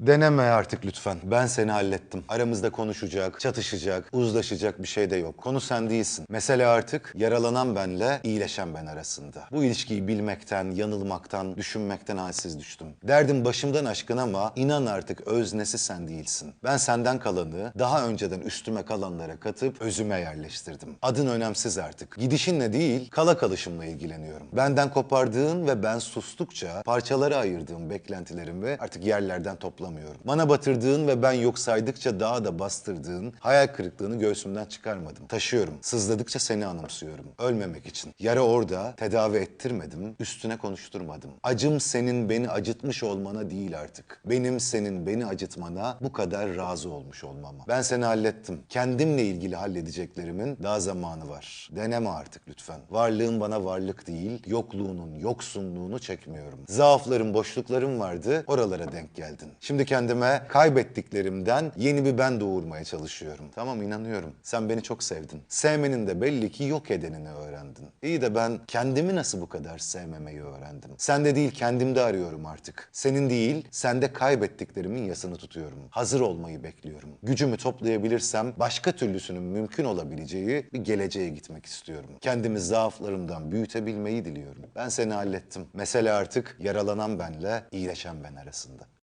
Deneme artık lütfen. Ben seni hallettim. Aramızda konuşacak, çatışacak, uzlaşacak bir şey de yok. Konu sen değilsin. Mesele artık yaralanan benle iyileşen ben arasında. Bu ilişkiyi bilmekten, yanılmaktan, düşünmekten halsiz düştüm. Derdim başımdan aşkın ama inan artık öznesi sen değilsin. Ben senden kalanı daha önceden üstüme kalanlara katıp özüme yerleştirdim. Adın önemsiz artık. Gidişinle değil, kala kalışımla ilgileniyorum. Benden kopardığın ve ben sustukça parçalara ayırdığım beklentilerimi artık yerlerden toplamıyorum. Bana batırdığın ve ben yok saydıkça daha da bastırdığın hayal kırıklığını göğsümden çıkarmadım. Taşıyorum. Sızladıkça seni anımsıyorum. Ölmemek için. Yara orada, tedavi ettirmedim, üstüne konuşturmadım. Acım senin beni acıtmış olmana değil artık. Benim senin beni acıtmana bu kadar razı olmuş olmama. Ben seni hallettim. Kendimle ilgili halledeceklerimin daha zamanı var. Deneme artık lütfen. Varlığın bana varlık değil, yokluğunun yoksunluğunu çekmiyorum. Zaaflarım, boşluklarım vardı, oralara denk geldin. Şimdi kendime kaybettiklerimden yeni bir ben doğurmaya çalışıyorum. Tamam inanıyorum. Sen beni çok sevdin. Sevmenin de belli ki yok edenini öğrendin. İyi de ben kendimi nasıl bu kadar sevmemeyi öğrendim? Sende değil kendimde arıyorum artık. Senin değil, sende kaybettiklerimin yasını tutuyorum. Hazır olmayı bekliyorum. Gücümü toplayabilirsem başka türlüsünün mümkün olabileceği bir geleceğe gitmek istiyorum. Kendimi zaaflarımdan büyütebilmeyi diliyorum. Ben seni hallettim. Mesele artık yaralanan benle iyileşen ben arasında.